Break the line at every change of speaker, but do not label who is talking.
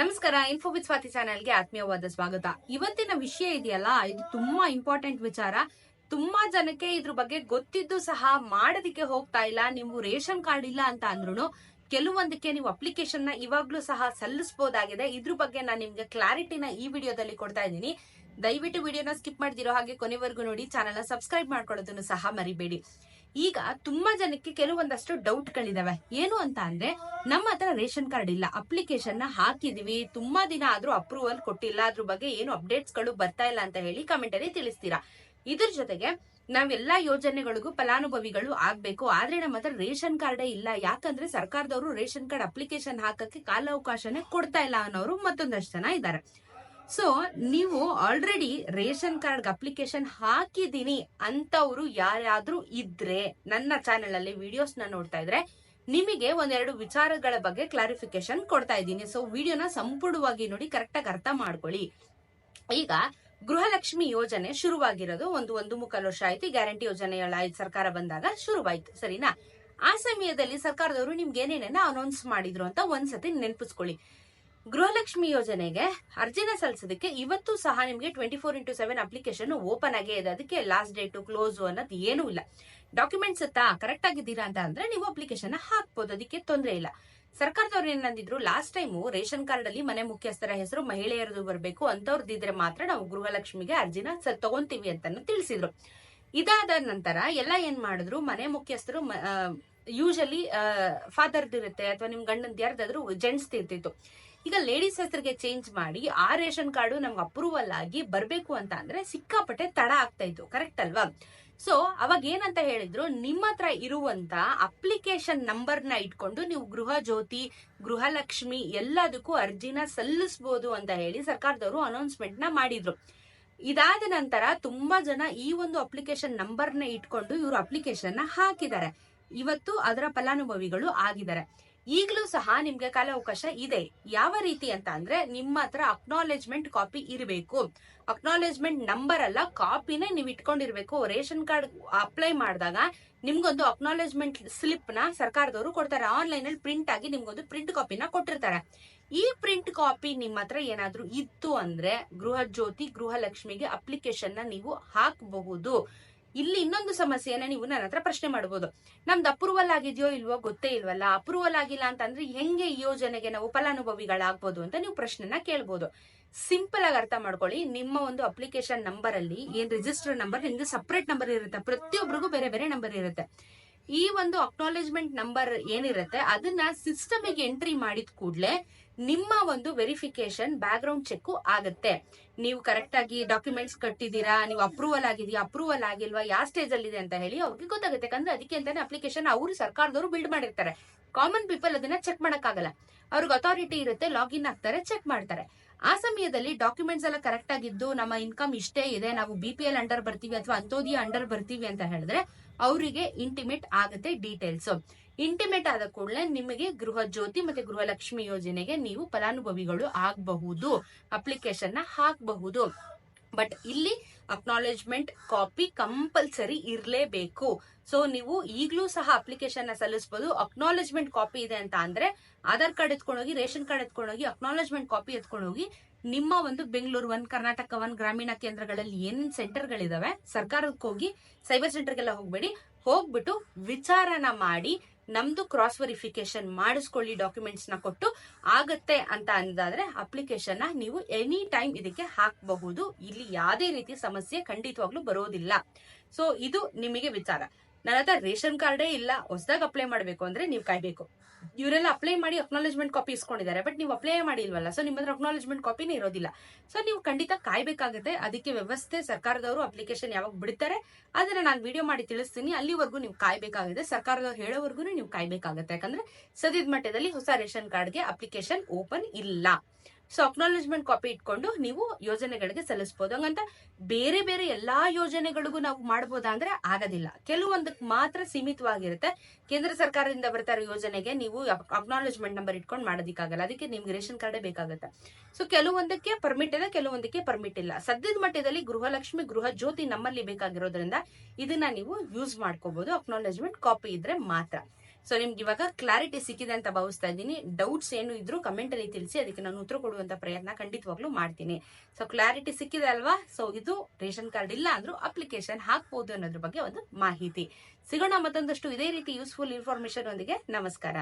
ನಮಸ್ಕಾರ info with Swati ಚಾನೆಲ್ಗೆ ಆತ್ಮೀಯವಾದ ಸ್ವಾಗತ. ಇವತ್ತಿನ ವಿಷಯ ಇದೆಯಲ್ಲ, ಇದು ತುಂಬಾ ಇಂಪಾರ್ಟೆಂಟ್ ವಿಚಾರ. ತುಂಬಾ ಜನಕ್ಕೆ ಇದ್ರ ಬಗ್ಗೆ ಗೊತ್ತಿದ್ದು ಸಹ ಮಾಡೋದಿಕ್ಕೆ ಹೋಗ್ತಾ ಇಲ್ಲ, ನೀವು ರೇಷನ್ ಕಾರ್ಡ್ ಇಲ್ಲ ಅಂತ ಅಂದ್ರು ಕೆಲವೊಂದಕ್ಕೆ ನೀವು ಅಪ್ಲಿಕೇಶನ್ನ ಇವಾಗ್ಲೂ ಸಹ ಸಲ್ಲಿಸಬಹುದಾಗಿದೆ ಇದ್ರ ಬಗ್ಗೆ ನಾನು ನಿಮ್ಗೆ ಕ್ಲಾರಿಟಿನ ಈ ವಿಡಿಯೋದಲ್ಲಿ ಕೊಡ್ತಾ ಇದ್ದೀನಿ. ದಯವಿಟ್ಟು ವಿಡಿಯೋನ ಸ್ಕಿಪ್ ಮಾಡ್ದಿರೋ ಹಾಗೆ ಕೊನೆವರೆಗೂ ನೋಡಿ ಚಾನಲ್ ಸಬ್ಸ್ಕ್ರೈಬ್ ಮಾಡ್ಕೊಳ್ಳೋದನ್ನು ಸಹ ಮರಿಬೇಡಿ. ಈಗ ತುಂಬಾ ಜನಕ್ಕೆ ಕೆಲವೊಂದಷ್ಟು ಡೌಟ್ ಗಳಿದಾವೆ ಏನು ಅಂತ ಅಂದ್ರೆ, ನಮ್ಮ ಹತ್ರ ರೇಷನ್ ಕಾರ್ಡ್ ಇಲ್ಲ. ಅಪ್ಲಿಕೇಶನ್ನ ಹಾಕಿದೀವಿ. ತುಂಬಾ ದಿನ ಆದ್ರೂ ಅಪ್ರೂವಲ್ ಕೊಟ್ಟಿಲ್ಲ. ಅದ್ರ ಬಗ್ಗೆ ಏನು ಅಪ್ಡೇಟ್ಸ್ಗಳು ಬರ್ತಾ ಇಲ್ಲ ಅಂತ ಹೇಳಿ ಕಮೆಂಟ್ ಅಲ್ಲಿ ತಿಳಿಸ್ತೀರಾ. ಇದ್ರ ಜೊತೆಗೆ ನಾವೆಲ್ಲಾ ಯೋಜನೆಗಳಿಗೂ ಫಲಾನುಭವಿಗಳು ಆಗ್ಬೇಕು. ಆದ್ರೆ ನಮ್ಮ ಹತ್ರ ರೇಷನ್ ಕಾರ್ಡೇ ಇಲ್ಲ. ಯಾಕಂದ್ರೆ ಸರ್ಕಾರದವರು ರೇಷನ್ ಕಾರ್ಡ್ ಅಪ್ಲಿಕೇಶನ್ ಹಾಕಕ್ಕೆ ಕಾಲಾವಕಾಶನೇ ಕೊಡ್ತಾ ಇಲ್ಲ ಅನ್ನೋರು ಮತ್ತೊಂದಷ್ಟು ಜನ ಇದ್ದಾರೆ. ಸೊ ನೀವು ಆಲ್ರೆಡಿ ರೇಷನ್ ಕಾರ್ಡ್ ಅಪ್ಲಿಕೇಶನ್ ಹಾಕಿದೀನಿ ಅಂತವ್ರು ಯಾರಾದ್ರೂ ಇದ್ರೆ, ನನ್ನ ಚಾನೆಲ್ ಅಲ್ಲಿ ವಿಡಿಯೋಸ್ನ ನೋಡ್ತಾ ಇದ್ರೆ, ನಿಮಗೆ ಒಂದೆರಡು ವಿಚಾರಗಳ ಬಗ್ಗೆ ಕ್ಲಾರಿಫಿಕೇಶನ್ ಕೊಡ್ತಾ ಇದ್ದೀನಿ. ಸೊ ವಿಡಿಯೋನ ಸಂಪೂರ್ಣವಾಗಿ ನೋಡಿ ಕರೆಕ್ಟ್ ಆಗಿ ಅರ್ಥ ಮಾಡ್ಕೊಳ್ಳಿ. ಈಗ ಗೃಹಲಕ್ಷ್ಮಿ ಯೋಜನೆ ಶುರುವಾಗಿರೋದು ಒಂದು ಒಂದು ಮುಕ್ಕಾಲು ವರ್ಷ ಆಯ್ತು. ಗ್ಯಾರಂಟಿ ಯೋಜನೆಗಳ ಸರ್ಕಾರ ಬಂದಾಗ ಶುರುವಾಯ್ತು. ಸರಿನಾ? ಆ ಸಮಯದಲ್ಲಿ ಸರ್ಕಾರದವರು ನಿಮ್ಗೆ ಏನೇನೇನ ಅನೌನ್ಸ್ ಮಾಡಿದ್ರು ಅಂತ ಒಂದ್ಸತಿ ನೆನಪಿಸ್ಕೊಳ್ಳಿ. ಗೃಹಲಕ್ಷ್ಮಿ ಯೋಜನೆಗೆ ಅರ್ಜಿನ ಸಲ್ಲಿಸೋದಕ್ಕೆ ಇವತ್ತು ಸಹ ನಿಮಗೆ twenty four into seven application open ಆಗೇ ಇದೆ. ಅದಕ್ಕೆ ಲಾಸ್ಟ್ ಡೇಟ್ ಕ್ಲೋಸ್ ಅನ್ನೋದು ಏನೂ ಇಲ್ಲ. ಡಾಕ್ಯುಮೆಂಟ್ಸ್ ಕರೆಕ್ಟ್ ಆಗಿದ್ದೀರಾ ಅಂತ ಅಂದ್ರೆ ನೀವು ಅಪ್ಲಿಕೇಶನ್ ಹಾಕ್ಬೋದು. ಅದಕ್ಕೆ ತೊಂದರೆ ಇಲ್ಲ. ಸರ್ಕಾರದವ್ರು ಏನಂದಿದ್ರು ಲಾಸ್ಟ್ ಟೈಮು ರೇಷನ್ ಕಾರ್ಡ್ ಅಲ್ಲಿ ಮನೆ ಮುಖ್ಯಸ್ಥರ ಹೆಸರು, ಮಹಿಳೆಯರದು ಬರಬೇಕು ಅಂತವ್ರದ್ದಿದ್ರೆ ಮಾತ್ರ ನಾವು ಗೃಹಲಕ್ಷ್ಮಿಗೆ ಅರ್ಜಿನ ತಗೊಂತೀವಿ ಅಂತ ತಿಳಿಸಿದ್ರು. ಇದಾದ ನಂತರ ಎಲ್ಲ ಏನ್ ಮಾಡಿದ್ರು, ಮನೆ ಮುಖ್ಯಸ್ಥರು ಯೂಶಲಿ ಫಾದರ್ದಿರುತ್ತೆ ಅಥವಾ ನಿಮ್ ಗಂಡನ್ ಯಾರ್ದಾದ್ರು ಜೆಂಟ್ಸ್ ಇರ್ತಿತ್ತು ಈಗ ಲೇಡೀಸ್ ಹೆಸರಿಗೆ ಚೇಂಜ್ ಮಾಡಿ ಆ ರೇಷನ್ ಕಾರ್ಡು ನಮ್ಗೆ ಅಪ್ರೂವಲ್ ಆಗಿ ಬರಬೇಕು ಅಂತ ಅಂದ್ರೆ ಸಿಕ್ಕಾಪಟ್ಟೆ ತಡ ಆಗ್ತಾ ಇತ್ತು ಕರೆಕ್ಟ್ ಅಲ್ವಾ? ಸೊ ಅವಾಗ ಏನಂತ ಹೇಳಿದ್ರು, ನಿಮ್ಮ ಹತ್ರ ಇರುವಂತ ಅಪ್ಲಿಕೇಶನ್ ನಂಬರ್ನ ಇಟ್ಕೊಂಡು ನೀವು ಗೃಹ ಜ್ಯೋತಿ, ಗೃಹಲಕ್ಷ್ಮಿ ಎಲ್ಲದಕ್ಕೂ ಅರ್ಜಿನ ಸಲ್ಲಿಸಬಹುದು ಅಂತ ಹೇಳಿ ಸರ್ಕಾರದವರು ಅನೌನ್ಸ್ಮೆಂಟ್ನ ಮಾಡಿದ್ರು. ಇದಾದ ನಂತರ ತುಂಬಾ ಜನ ಈ ಒಂದು ಅಪ್ಲಿಕೇಶನ್ ನಂಬರ್ನ ಇಟ್ಕೊಂಡು ಇವರು ಅಪ್ಲಿಕೇಶನ್ನ ಹಾಕಿದ್ದಾರೆ. ಇವತ್ತು ಅದರ ಫಲಾನುಭವಿಗಳು ಆಗಿದ್ದಾರೆ. ಈಗಲೂ ಸಹ ನಿಮ್ಗೆ ಕಾಲಾವಕಾಶ ಇದೆ. ಯಾವ ರೀತಿ ಅಂತ ಅಂದ್ರೆ ನಿಮ್ಮ ಹತ್ರ ಅಕ್ನಾಲೆಜ್ಮೆಂಟ್ ಕಾಪಿ ಇರಬೇಕು. ಅಕ್ನಾಲೆಜ್ಮೆಂಟ್ ನಂಬರ್ ಅಲ್ಲ ಕಾಪಿನೇ ನೀವು ಇಟ್ಕೊಂಡಿರ್ಬೇಕು. ರೇಷನ್ ಕಾರ್ಡ್ ಅಪ್ಲೈ ಮಾಡಿದಾಗ ನಿಮ್ಗೊಂದು ಅಕ್ನಾಲೆಜ್ಮೆಂಟ್ ಸ್ಲಿಪ್ನ ಸರ್ಕಾರದವರು ಕೊಡ್ತಾರೆ. ಆನ್ಲೈನ್ ಅಲ್ಲಿ ಪ್ರಿಂಟ್ ಆಗಿ ನಿಮ್ಗೊಂದು ಪ್ರಿಂಟ್ ಕಾಪಿನ ಕೊಟ್ಟಿರ್ತಾರೆ. ಈ ಪ್ರಿಂಟ್ ಕಾಪಿ ನಿಮ್ಮ ಹತ್ರ ಏನಾದ್ರೂ ಇತ್ತು ಅಂದ್ರೆ ಗೃಹ ಜ್ಯೋತಿ ಗೃಹಲಕ್ಷ್ಮಿಗೆ ಅಪ್ಲಿಕೇಶನ್ನ ನೀವು ಹಾಕಬಹುದು. ಇಲ್ಲಿ ಇನ್ನೊಂದು ಸಮಸ್ಯೆಯನ್ನ ನೀವು ನನ್ನ ಹತ್ರ ಪ್ರಶ್ನೆ ಮಾಡಬಹುದು ನಮ್ದು ಅಪ್ರೂವಲ್ ಆಗಿದೆಯೋ ಇಲ್ವೋ ಗೊತ್ತೇ ಇಲ್ವಲ್ಲ, ಅಪ್ರೂವಲ್ ಆಗಿಲ್ಲ ಅಂತಂದ್ರೆ ಹೆಂಗೆ ಈ ಯೋಜನೆಗೆ ನಾವು ಫಲಾನುಭವಿಗಳಾಗ್ಬೋದು ಅಂತ ನೀವು ಪ್ರಶ್ನೆನ ಕೇಳ್ಬೋದು. ಸಿಂಪಲ್ ಆಗಿ ಅರ್ಥ ಮಾಡ್ಕೊಳ್ಳಿ, ನಿಮ್ಮ ಒಂದು ಅಪ್ಲಿಕೇಶನ್ ನಂಬರ್ ಅಲ್ಲಿ ಏನ್ ರಿಜಿಸ್ಟರ್ ನಂಬರ್ ನಿಮ್ದು ಸಪ್ರೇಟ್ ನಂಬರ್ ಇರುತ್ತೆ ಪ್ರತಿಯೊಬ್ಬರಿಗೂ ಬೇರೆ ಬೇರೆ ನಂಬರ್ ಇರುತ್ತೆ. ಈ ಒಂದು ಅಕ್ನಾಲೆಜ್ಮೆಂಟ್ ನಂಬರ್ ಏನಿರುತ್ತೆ, ಅದನ್ನ ಸಿಸ್ಟಮಿಗೆ ಎಂಟ್ರಿ ಮಾಡಿದ ಕೂಡಲೇ ನಿಮ್ಮ ಒಂದು ವೆರಿಫಿಕೇಶನ್ ಬ್ಯಾಕ್ ಗ್ರೌಂಡ್ ಚೆಕ್ ಆಗುತ್ತೆ. ನೀವು ಕರೆಕ್ಟ್ ಆಗಿ ಡಾಕ್ಯುಮೆಂಟ್ಸ್ ಕಟ್ಟಿದೀರಾ ನೀವು ಅಪ್ರೂವಲ್ ಆಗಿದೆಯಾ ಅಪ್ರೂವಲ್ ಆಗಿಲ್ವಾ, ಯಾವ ಸ್ಟೇಜ್ ಅಲ್ಲಿ ಇದೆ ಅಂತ ಹೇಳಿ ಅವ್ರಿಗೆ ಗೊತ್ತಾಗುತ್ತೆ. ಯಾಕಂದ್ರೆ ಅದಕ್ಕೆ ಅಂತಾನೆ ಅಪ್ಲಿಕೇಶನ್ ಅವರು ಸರ್ಕಾರದವರು ಬಿಲ್ಡ್ ಮಾಡಿರ್ತಾರೆ. ಕಾಮನ್ ಪೀಪಲ್ ಅದನ್ನ ಚೆಕ್ ಮಾಡಕ್ಕಾಗಲ್ಲ. ಅವ್ರಿಗೆ ಅಥಾರಿಟಿ ಇರುತ್ತೆ ಲಾಗಿನ್ ಆಗ್ತಾರೆ ಚೆಕ್ ಮಾಡ್ತಾರೆ. ಆ ಸಮಯದಲ್ಲಿ ಡಾಕ್ಯುಮೆಂಟ್ಸ್ ಎಲ್ಲ ಕರೆಕ್ಟ್ ಆಗಿದ್ದು, ನಮ್ಮ ಇನ್ಕಮ್ ಇಷ್ಟೇ ಇದೆ, ನಾವು ಬಿ ಪಿ ಎಲ್ ಅಂಡರ್ ಬರ್ತೀವಿ ಅಥವಾ ಅಂತೋದಿಯ ಅಂಡರ್ ಬರ್ತೀವಿ ಅಂತ ಹೇಳಿದ್ರೆ ಅವರಿಗೆ ಇಂಟಿಮೇಟ್ ಆಗುತ್ತೆ ಡೀಟೇಲ್ಸ್ ಇಂಟಿಮೇಟ್ ಆದ ಕೂಡಲೇ ನಿಮಗೆ ಗೃಹ ಜ್ಯೋತಿ ಮತ್ತೆ ಗೃಹಲಕ್ಷ್ಮಿ ಯೋಜನೆಗೆ ನೀವು ಫಲಾನುಭವಿಗಳು ಆಗಬಹುದು ಅಪ್ಲಿಕೇಶನ್ನ ಹಾಕಬಹುದು. ಬಟ್ ಇಲ್ಲಿ ಅಕ್ನಾಲೆಜ್ಮೆಂಟ್ ಕಾಪಿ ಕಂಪಲ್ಸರಿ ಇರಲೇಬೇಕು. ಸೊ ನೀವು ಈಗಲೂ ಸಹ ಅಪ್ಲಿಕೇಶನ್ ಸಲ್ಲಿಸಬಹುದು ಅಕ್ನಾಲೆಜ್ಮೆಂಟ್ ಕಾಪಿ ಇದೆ ಅಂತ ಅಂದ್ರೆ ಆಧಾರ್ ಕಾರ್ಡ್ ಎತ್ಕೊಂಡೋಗಿ ರೇಷನ್ ಕಾರ್ಡ್ ಎತ್ಕೊಂಡೋಗಿ ಅಕ್ನಾಲೆಜ್ಮೆಂಟ್ ಕಾಪಿ ಎತ್ಕೊಂಡೋಗಿ ನಿಮ್ಮ ಒಂದು ಬೆಂಗಳೂರು ಒನ್ ಕರ್ನಾಟಕ ಒನ್ ಗ್ರಾಮೀಣ ಕೇಂದ್ರಗಳಲ್ಲಿ ಏನೇನು ಸೆಂಟರ್ಗಳಿದಾವೆ ಸರ್ಕಾರಕ್ಕೆ ಹೋಗಿ ಸೈಬರ್ ಸೆಂಟರ್ಗೆಲ್ಲ ಹೋಗ್ಬೇಡಿ. ಹೋಗ್ಬಿಟ್ಟು ವಿಚಾರನ ಮಾಡಿ ನಮ್ದು ಕ್ರಾಸ್ ವೆರಿಫಿಕೇಶನ್ ಮಾಡಿಸ್ಕೊಳ್ಳಿ ಡಾಕ್ಯುಮೆಂಟ್ಸ್ನ ಕೊಟ್ಟು ಆಗತ್ತೆ ಅಂತ ಅಂದಾದ್ರೆ ಅಪ್ಲಿಕೇಶನ್ನ ನೀವು ಎನಿ ಟೈಮ್ ಇದಕ್ಕೆ ಹಾಕಬಹುದು. ಇಲ್ಲಿ ಯಾವುದೇ ರೀತಿ ಸಮಸ್ಯೆ ಖಂಡಿತವಾಗ್ಲೂ ಬರೋದಿಲ್ಲ. ಸೊ ಇದು ನಿಮಗೆ ವಿಚಾರ. ನನ್ನ ಹತ್ರ ರೇಷನ್ ಕಾರ್ಡೇ ಇಲ್ಲ, ಹೊಸದಾಗಿ ಅಪ್ಲೈ ಮಾಡಬೇಕು ಅಂದ್ರೆ ನೀವು ಕಾಯ್ಬೇಕು. ಇವರೆಲ್ಲ ಅಪ್ಲೈ ಮಾಡಿ ಅಕ್ನಾಲೆಜ್ಮೆಂಟ್ ಕಾಪಿ ಇಸ್ಕೊಂಡಿದ್ದಾರೆ ಬಟ್ ನೀವು ಅಪ್ಲೈ ಮಾಡಿಲ್ವಲ್ಲ ಸೊ ನಿಮ್ಮ ಹತ್ರ ಅಕ್ನಾಲೆಜ್ಮೆಂಟ್ ಕಾಪಿನೇ ಇರೋದಿಲ್ಲ. ಸೊ ನೀವು ಖಂಡಿತ ಕಾಯ್ಬೇಕಾಗುತ್ತೆ, ಅದಕ್ಕೆ ವ್ಯವಸ್ಥೆ ಸರ್ಕಾರದವರು ಅಪ್ಲಿಕೇಶನ್ ಯಾವಾಗ ಬಿಡ್ತಾರೆ, ಅದನ್ನ ನಾನು ವಿಡಿಯೋ ಮಾಡಿ ತಿಳಿಸ್ತೀನಿ. ಅಲ್ಲಿವರೆಗೂ ನೀವು ಕಾಯ್ಬೇಕಾಗುತ್ತೆ, ಸರ್ಕಾರದವ್ರು ಹೇಳೋವರೆಗೂ ನೀವು ಕಾಯ್ಬೇಕಾಗುತ್ತೆ. ಯಾಕಂದ್ರೆ ಸದ್ಯದ ಮಟ್ಟದಲ್ಲಿ ಹೊಸ ರೇಷನ್ ಕಾರ್ಡ್ಗೆ ಅಪ್ಲಿಕೇಶನ್ ಓಪನ್ ಇಲ್ಲ. ಸೊ ಅಕ್ನಾಲೆಜ್ಮೆಂಟ್ ಕಾಪಿ ಇಟ್ಕೊಂಡು ನೀವು ಯೋಜನೆಗಳಿಗೆ ಸಲ್ಲಿಸಬಹುದು ಹಂಗಂತ ಬೇರೆ ಬೇರೆ ಎಲ್ಲಾ ಯೋಜನೆಗಳಿಗೂ ನಾವು ಮಾಡಬಹುದಾ ಅಂದ್ರೆ ಆಗೋದಿಲ್ಲ. ಕೆಲವೊಂದಕ್ಕೆ ಮಾತ್ರ ಸೀಮಿತವಾಗಿರುತ್ತೆ. ಕೇಂದ್ರ ಸರ್ಕಾರದಿಂದ ಬರ್ತಾರ ಯೋಜನೆಗೆ ನೀವು ಅಕ್ನಾಲೆಜ್ಮೆಂಟ್ ನಂಬರ್ ಇಟ್ಕೊಂಡು ಮಾಡೋದಕ್ಕಾಗಲ್ಲ. ಅದಕ್ಕೆ ನಿಮ್ಗೆ ರೇಷನ್ ಕಾರ್ಡೇ ಬೇಕಾಗುತ್ತೆ. ಸೊ ಕೆಲವೊಂದಕ್ಕೆ ಪರ್ಮಿಟ್ ಇದೆ ಕೆಲವೊಂದಕ್ಕೆ ಪರ್ಮಿಟ್ ಇಲ್ಲ. ಸದ್ಯದ ಮಟ್ಟದಲ್ಲಿ ಗೃಹಲಕ್ಷ್ಮಿ, ಗೃಹ ಜ್ಯೋತಿ ನಮ್ಮಲ್ಲಿ ಬೇಕಾಗಿರೋದ್ರಿಂದ ಇದನ್ನ ನೀವು ಯೂಸ್ ಮಾಡ್ಕೋಬಹುದು ಅಕ್ನಾಲೆಜ್ಮೆಂಟ್ ಕಾಪಿ ಇದ್ರೆ ಮಾತ್ರ. ಸೊ ನಿಮ್ಗೆ ಇವಾಗ ಕ್ಲಾರಿಟಿ ಸಿಕ್ಕಿದೆ ಅಂತ ಭಾವಿಸ್ತಾ ಇದ್ದೀನಿ. ಡೌಟ್ಸ್ ಏನು ಇದ್ರು ಕಮೆಂಟ್ ಅಲ್ಲಿ ತಿಳಿಸಿ, ಅದಕ್ಕೆ ನಾನು ಉತ್ತರ ಕೊಡುವಂತ ಪ್ರಯತ್ನ ಖಂಡಿತವಾಗ್ಲೂ ಮಾಡ್ತೀನಿ. ಸೊ ಕ್ಲಾರಿಟಿ ಸಿಕ್ಕಿದೆ ಅಲ್ವಾ? ಸೊ ಇದು ರೇಷನ್ ಕಾರ್ಡ್ ಇಲ್ಲ ಅಂದ್ರೂ ಅಪ್ಲಿಕೇಶನ್ ಹಾಕ್ಬೋದು ಅನ್ನೋದ್ರ ಬಗ್ಗೆ ಒಂದು ಮಾಹಿತಿ. ಸಿಗೋಣ ಮತ್ತೊಂದಷ್ಟು ಇದೇ ರೀತಿ ಯೂಸ್ಫುಲ್ ಇನ್ಫಾರ್ಮೇಶನ್ ಒಂದಿಗೆ ನಮಸ್ಕಾರ.